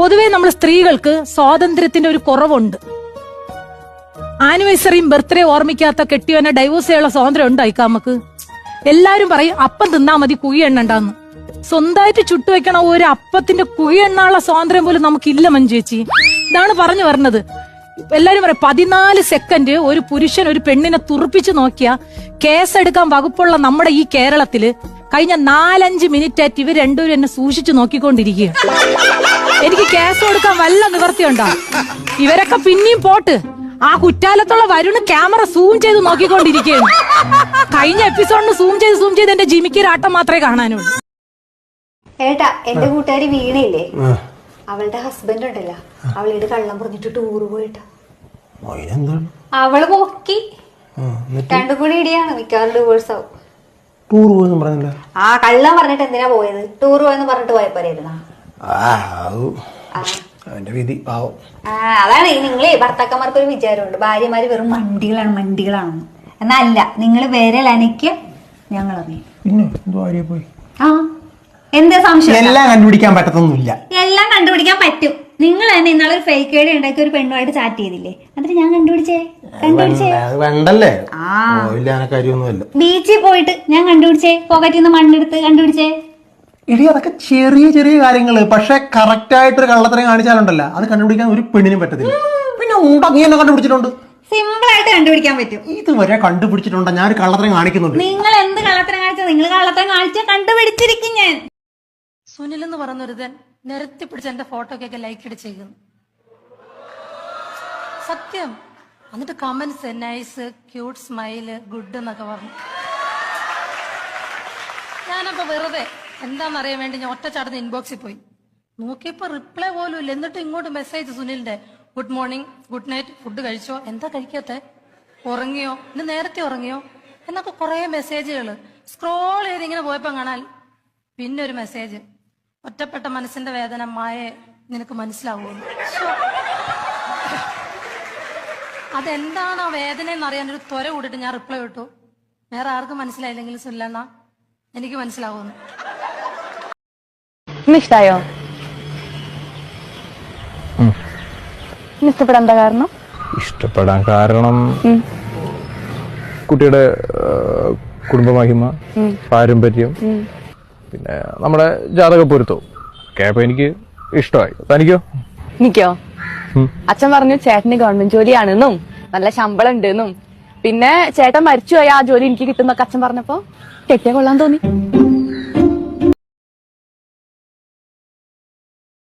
പൊതുവെ നമ്മൾ സ്ത്രീകൾക്ക് സ്വാതന്ത്ര്യത്തിന്റെ ഒരു കുറവുണ്ട്. ആനിവേഴ്സറിയും ബർത്ത്ഡേ ഓർമ്മിക്കാത്ത കെട്ടിയവനെ ഡൈവോഴ്സ് ചെയ്യാനുള്ള സ്വാതന്ത്ര്യം ഉണ്ട് നമുക്ക് എല്ലാരും പറയും അപ്പം തിന്നാ മതി കുഴി എണ്ണണ്ടാന്ന്. സ്വന്തമായിട്ട് ചുട്ടുവെക്കണ ഒരു അപ്പത്തിന്റെ കുഴി എണ്ണാനുള്ള സ്വാതന്ത്ര്യം പോലും നമുക്കില്ല മഞ്ജു ഇതാണ് പറഞ്ഞു വരുന്നത് എല്ലാരും പറയും പതിനാല് സെക്കൻഡ് ഒരു പുരുഷൻ ഒരു പെണ്ണിനെ തുറപ്പിച്ചു നോക്കിയ കേസെടുക്കാൻ വകുപ്പുള്ള നമ്മുടെ ഈ കേരളത്തിൽ കഴിഞ്ഞ നാലഞ്ച് മിനിറ്റ് ആയിട്ട് ഇവർ രണ്ടുപേരും എന്നെ സൂക്ഷിച്ചു നോക്കിക്കൊണ്ടിരിക്കുക എനിക്ക് കേസ് കൊടുക്കാൻ വല്ല നിവർത്തിയുണ്ടോ ഇവരൊക്കെ പിന്നെയും പോട്ട്. ആ കുറ്റാലത്തുള്ള വരുണ് ക്യാമറ സൂം ചെയ്ത് നോക്കിക്കൊണ്ടിരിക്കുകയാണ്. കഴിഞ്ഞ എപ്പിസോഡിന് സൂം ചെയ്ത് സൂം ചെയ്ത് എന്റെ ജിമിക്ക് ആട്ടം മാത്രമേ കാണാനുള്ളൂ. ഏട്ടാ എന്റെ കൂട്ടുകാരി വീണയില്ലേ? അവളുടെ ഹസ്ബൻഡ് ഉണ്ടല്ലോ. അവളോട് കള്ളം പറഞ്ഞിട്ട് ടൂർ പോയിട്ടാ. അവൾ പൊക്കി. രണ്ടു കൂടി ഇടിയാണ് മിക്കവാറും ഡിവോഴ്സ് ആവും. ടൂർ പോയെന്ന് പറഞ്ഞില്ല? ആ കള്ളം പറഞ്ഞിട്ട് എന്തിനാ പോയത്? ടൂർ പോയെന്ന് പറഞ്ഞിട്ട് പോയപ്പോരായിരുന്ന അവന്റെ വിധി പാവം ആ അതാണ് നിങ്ങൾ ഭർത്താക്കന്മാർക്ക് ഒരു വിചാരമുണ്ട്. ഭാര്യമാര് വെറും മണ്ടികളാണ് മണ്ടികളാണെന്ന് എന്നല്ല നിങ്ങൾ വിരൽ അനക്ക് ഞങ്ങൾ അറിയും. പിന്നെ പോയി. ആ എന്താ സംശയം? എല്ലാം കണ്ടുപിടിക്കാൻ പറ്റത്തൊന്നുമില്ല. എല്ലാം കണ്ടുപിടിക്കാൻ പറ്റും. നിങ്ങൾ തന്നെ ഇന്നാളെ ഒരു ഫേക്ക് ഐഡി ഉണ്ടാക്കി ഒരു പെണ്ണുമായിട്ട് ചാറ്റ് ചെയ്തില്ലേ? എന്നിട്ട് ഞാൻ കണ്ടുപിടിച്ചേ? കണ്ടുപിടിച്ചേ? അത് വേണ്ടല്ലേ? ബീച്ചിൽ പോയിട്ട് ഞാൻ കണ്ടുപിടിച്ചേ? പോക്കറ്റിന്ന് മണ്ണെടുത്ത് കണ്ടുപിടിച്ചേ? എടി അതൊക്കെ ചെറിയ ചെറിയ കാര്യങ്ങൾ പക്ഷെ കറക്റ്റ് ആയിട്ടൊരു കള്ളത്തരം കാണിച്ചാലുണ്ടല്ല. അത് കണ്ടുപിടിക്കാൻ ഒരു പെണ്ണിനും പറ്റത്തില്ല. പിന്നെ ഉണ്ടങ്ങി എന്നെ കണ്ടുപിടിച്ചിട്ടുണ്ട്? സിമ്പിൾ ആയിട്ട് കണ്ടുപിടിക്കാൻ പറ്റും. ഇതുവരെ കണ്ടുപിടിച്ചിട്ടുണ്ട്? ഞാൻ ഒരു കള്ളത്തരം കാണിക്കുന്നുണ്ട്. നിങ്ങൾ എന്ത് കള്ളത്തരം കാണിച്ചാൽ നിങ്ങൾ കള്ളത്തരം കാണിച്ചാൽ കണ്ടുപിടിച്ചിരിക്കും ഞാൻ. സുനിൽ എന്ന് പറഞ്ഞൊരുതൻ നിരത്തി പിടിച്ച് എന്റെ ഫോട്ടോക്കൊക്കെ ലൈക്ക് അടിച്ചേക്കുന്നു സത്യം. എന്നിട്ട് comments nice cute smile good എന്നൊക്കെ പറഞ്ഞു. ഞാനപ്പോ വെറുതെ എന്താണെന്നറിയാൻ വേണ്ടി ഞാൻ ഒറ്റ ചടന്ന് ഇൻബോക്സിൽ പോയി. നോക്കിയപ്പോ റിപ്ലൈ പോലും ഇല്ല. എന്നിട്ട് ഇങ്ങോട്ട് message സുനിലിന്റെ good morning good night food കഴിച്ചോ? എന്താ കഴിക്കാത്തെ? ഉറങ്ങിയോ? ഇന്ന് നേരത്തെ ഉറങ്ങിയോ? എന്നൊക്കെ കുറെ മെസ്സേജുകൾ സ്ക്രോൾ ചെയ്ത് ഇങ്ങനെ പോയപ്പോ കാണാൻ പിന്നെ ഒരു മെസ്സേജ് ഒറ്റപ്പെട്ട മനസ്സിന്റെ വേദന മായെ നിനക്ക് മനസ്സിലാവുമെന്ന് ശ്ശോ. അതെന്താണ് ആ വേദന എന്ന് അറിയാൻ ഒരു ത്വര കൂടിയിട്ട് ഞാൻ റിപ്ലൈ ഇട്ടു. വേറെ ആർക്കും മനസ്സിലായില്ലെങ്കിലും സുല്ലെന്നാ എനിക്ക് മനസ്സിലാവുന്നു. ഇഷ്ടായോ ഇഷ്ടപ്പെടാൻ എന്താ കാരണം? ഇഷ്ടപ്പെടാൻ കാരണം കുട്ടിയുടെ കുടുംബമഹിമ പാരമ്പര്യം പിന്നെ നമ്മുടെ ജാതക പൊരുത്തവും. ഒക്കെ അപ്പൊ എനിക്ക് ഇഷ്ടമായി. തനിക്കോ? എനിക്കോ? അച്ഛൻ പറഞ്ഞു ചേട്ടന് ഗവൺമെന്റ് ജോലിയാണെന്നും നല്ല ശമ്പളം ഉണ്ടെന്നും പിന്നെ ചേട്ടൻ മരിച്ചുപോയ ആ ജോലി എനിക്ക് കിട്ടുന്നൊക്കെ അച്ഛൻ പറഞ്ഞപ്പോ കെട്ടിയ കൊള്ളാൻ തോന്നി.